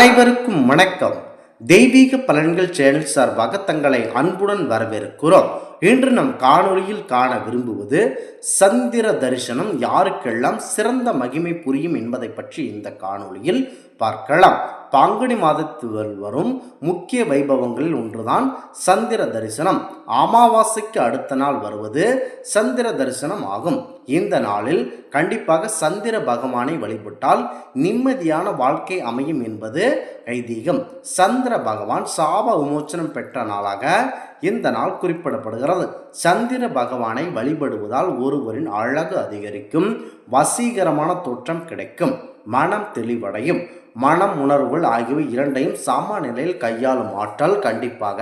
அனைவருக்கும் வணக்கம். தெய்வீக பலன்கள் சேனல் சார்பாக தங்களை அன்புடன் வரவேற்கிறோம். இன்று நம் காணொளியில் காண விரும்புவது சந்திர தரிசனம். யாருக்கெல்லாம் சிறந்த மகிமை புரியும் என்பதை பற்றி இந்த காணொளியில் பார்க்கலாம். பாங்குனி மாதத்தில் வரும் முக்கிய வைபவங்களில் ஒன்றுதான் சந்திர தரிசனம். அமாவாசைக்கு அடுத்த நாள் வருவது சந்திர தரிசனம் ஆகும். இந்த நாளில் கண்டிப்பாக சந்திர பகவானை வழிபட்டால் நிம்மதியான வாழ்க்கை அமையும் என்பது ஐதீகம். சந்திர பகவான் சாப விமோச்சனம் பெற்ற நாளாக இந்த நாள் குறிப்பிடப்படுகிறது. சந்திர பகவானை வழிபடுவதால் ஒருவரின் அழகு அதிகரிக்கும் வசீகரமான தோற்றம் கிடைக்கும் மனம் தெளிவடையும் மனம் உணர்வுகள் ஆகியவை இரண்டையும் சம நிலையில் கையாளும் ஆற்றல் கண்டிப்பாக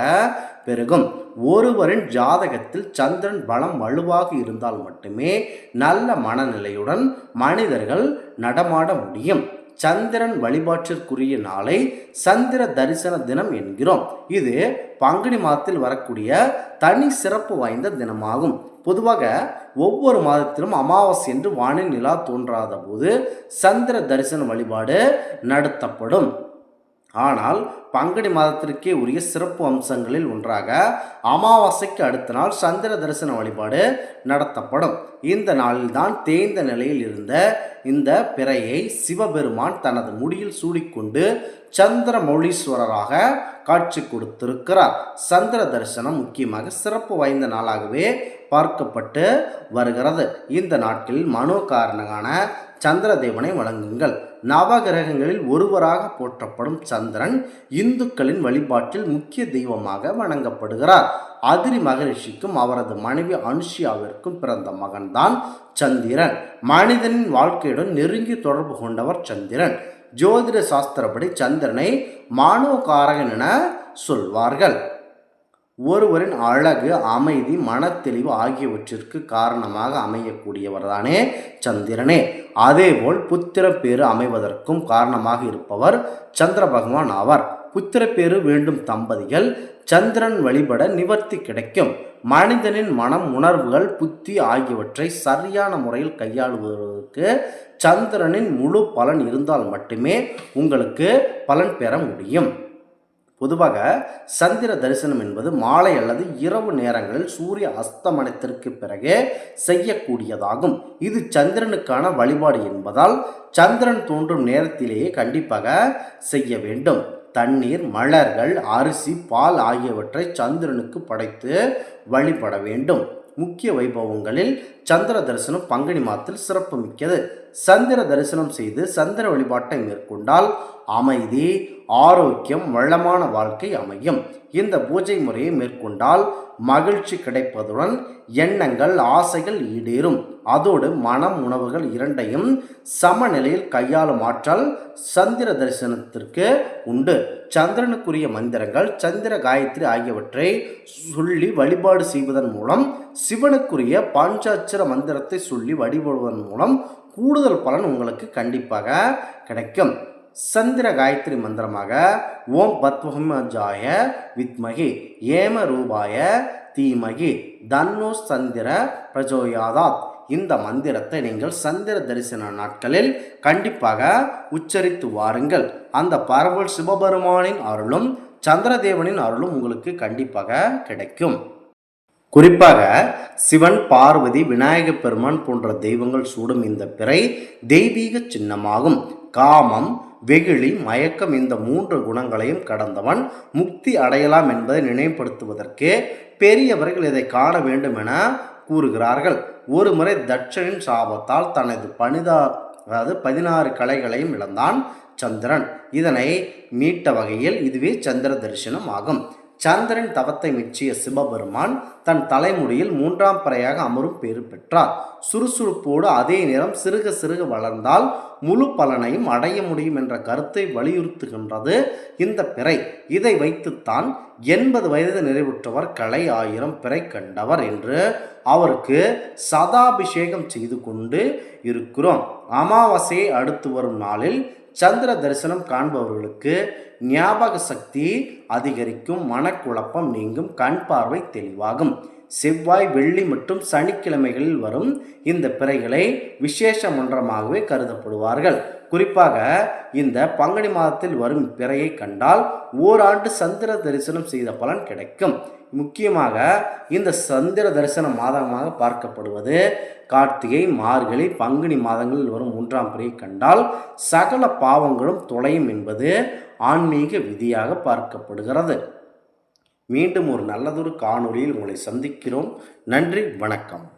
பெருகும். ஒருவரின் ஜாதகத்தில் சந்திரன் பலம் வலுவாக இருந்தால் மட்டுமே நல்ல மனநிலையுடன் மனிதர்கள் நடமாட முடியும். சந்திரன் வழிபாட்டிற்குரிய நாளை சந்திர தரிசன தினம் என்கிறோம். இது பங்குனி மாதத்தில் வரக்கூடிய தனி சிறப்பு வாய்ந்த தினமாகும். பொதுவாக ஒவ்வொரு மாதத்திலும் அமாவாசை என்று வானில் நிலா தோன்றாத போது சந்திர தரிசன வழிபாடு நடத்தப்படும். ஆனால் பங்குனி மாதத்திற்கே உரிய சிறப்பு அம்சங்களில் ஒன்றாக அமாவாசைக்கு அடுத்த நாள் சந்திர தரிசன வழிபாடு நடத்தப்படும். இந்த நாளில்தான் தேய்ந்த நிலையில் இருந்த இந்த பிறையை சிவபெருமான் தனது முடியில் சூடிக்கொண்டு சந்திரமௌலீஸ்வரராக காட்சி கொடுத்திருக்கிறார். சந்திர தரிசனம் முக்கியமாக சிறப்பு வாய்ந்த நாளாகவே பார்க்கப்பட்டு வருகிறது. இந்த நாட்டில் மனோ சந்திர சந்திரதேவனை வழங்குங்கள். நவகிரகங்களில் ஒருவராக போற்றப்படும் சந்திரன் இந்துக்களின் வழிபாட்டில் முக்கிய தெய்வமாக வணங்கப்படுகிறார். அதிரி மகரிஷிக்கும் அவரது மனைவி அனுஷியாவிற்கும் பிறந்த மகன்தான் சந்திரன். மனிதனின் வாழ்க்கையுடன் நெருங்கி தொடர்பு கொண்டவர் சந்திரன். ஜோதிட சாஸ்திரப்படி சந்திரனை மானவகாரகன் என சொல்வார்கள். ஒருவரின் அழகு அமைதி மனத்தெளிவு ஆகியவற்றிற்கு காரணமாக அமையக்கூடியவர்தானே சந்திரனே. அதேபோல் புத்திர பேறு அமைவதற்கும் காரணமாக இருப்பவர் சந்திர பகவான் ஆவார். புத்திர பேறு வேண்டும் தம்பதிகள் சந்திரன் வழிபட நிவர்த்தி கிடைக்கும். மனிதனின் மனம் உணர்வுகள் புத்தி ஆகியவற்றை சரியான முறையில் கையாளுவதற்கு சந்திரனின் முழு பலன் இருந்தால் மட்டுமே உங்களுக்கு பலன் பெற முடியும். பொதுவாக சந்திர தரிசனம் என்பது மாலை அல்லது இரவு நேரங்களில் சூரிய அஸ்தமனத்திற்கு பிறகே செய்யக்கூடியதாகும். இது சந்திரனுக்கான வழிபாடு என்பதால் சந்திரன் தோன்றும் நேரத்திலேயே கண்டிப்பாக செய்ய வேண்டும். தண்ணீர் மலர்கள் அரிசி பால் ஆகியவற்றை சந்திரனுக்கு படைத்து வழிபட வேண்டும். முக்கிய வைபவங்களில் சந்திர தரிசனம் பங்குனி மாதத்தில் சிறப்பு மிக்கது. சந்திர தரிசனம் செய்து சந்திர வழிபாட்டை மேற்கொண்டால் அமைதி ஆரோக்கியம் வளமான வாழ்க்கை அமையும். இந்த பூஜை முறையை மேற்கொண்டால் மகிழ்ச்சி கிடைப்பதுடன் எண்ணங்கள் ஆசைகள் ஈடேறும். அதோடு மனம் உணவுகள் இரண்டையும் சமநிலையில் கையாளும் ஆற்றல் சந்திர தரிசனத்திற்கு உண்டு. சந்திரனுக்குரிய மந்திரங்கள் சந்திர காயத்ரி ஆகியவற்றை சொல்லி வழிபாடு செய்வதன் மூலம் சிவனுக்குரிய பாஞ்சாட்சர மந்திரத்தை சொல்லி வழிபடுவதன் மூலம் கூடுதல் பலன் உங்களுக்கு கண்டிப்பாக கிடைக்கும். சந்திர காயத்ரி மந்திரமாக ஓம் பத்மஜாய வித்மகி ஏம ரூபாய தீமகி தன்னு சந்திர பிரஜோயாதாத். இந்த மந்திரத்தை நீங்கள் சந்திர தரிசன நாட்களில் கண்டிப்பாக உச்சரித்து வாருங்கள். அந்த பரவல் சிவபெருமானின் அருளும் சந்திரதேவனின் அருளும் உங்களுக்கு கண்டிப்பாக கிடைக்கும். குறிப்பாக சிவன் பார்வதி விநாயக பெருமான் போன்ற தெய்வங்கள் சூடும் இந்த பிறை தெய்வீக சின்னமாகும். காமம் வெகுளி மயக்கம் இந்த மூன்று குணங்களையும் கடந்தவன் முக்தி அடையலாம் என்பதை நினைவுபடுத்துவதற்கு பெரியவர்கள் இதை காண வேண்டும் என கூறுகிறார்கள். ஒரு முறை தட்சனின் சாபத்தால் தனது பனிதா அதாவது பதினாறு கலைகளையும் இழந்தான் சந்திரன். இதனை மீட்ட வகையில் இதுவே சந்திர தரிசனம் ஆகும் சந்திரன் தவத்தை மிச்சிய சிவபெருமான் தன் தலைமுடியில் மூன்றாம் பறையாக அமரும் பேறு பெற்றார். சுறுசுறுப்போடு அதே நேரம் சிறுக சிறுக வளர்ந்தால் முழு பலனையும் அடைய முடியும் என்ற கருத்தை வலியுறுத்துகின்றது இந்த பிறை. இதை வைத்துத்தான் எண்பது வயது நிறைவுற்றவர் கலை ஆயிரம் பிறை கண்டவர் என்று அவருக்கு சதாபிஷேகம் செய்து கொண்டு இருக்கிறோம். அமாவாசையை அடுத்து வரும் நாளில் சந்திர தரிசனம் காண்பவர்களுக்கு ஞாபக சக்தி அதிகரிக்கும் மனக்குழப்பம் நீங்கும் கண் பார்வை தெளிவாகும். செவ்வாய் வெள்ளி மற்றும் சனிக்கிழமைகளில் வரும் இந்த பிறைகளை விசேஷ மன்றமாகவே கருதப்படுவார்கள். குறிப்பாக இந்த பங்குனி மாதத்தில் வரும் பிறையை கண்டால் ஓராண்டு சந்திர தரிசனம் செய்த பலன் கிடைக்கும். முக்கியமாக இந்த சந்திர தரிசன மாதமாக பார்க்கப்படுவது கார்த்திகை மார்கழி பங்குனி மாதங்களில் வரும் மூன்றாம் பிறையை கண்டால் சகல பாவங்களும் தொலையும் என்பது ஆன்மீக விதியாக பார்க்கப்படுகிறது. மீண்டும் ஒரு நல்லதொரு காணொளியில் உங்களை சந்திக்கிறோம். நன்றி வணக்கம்.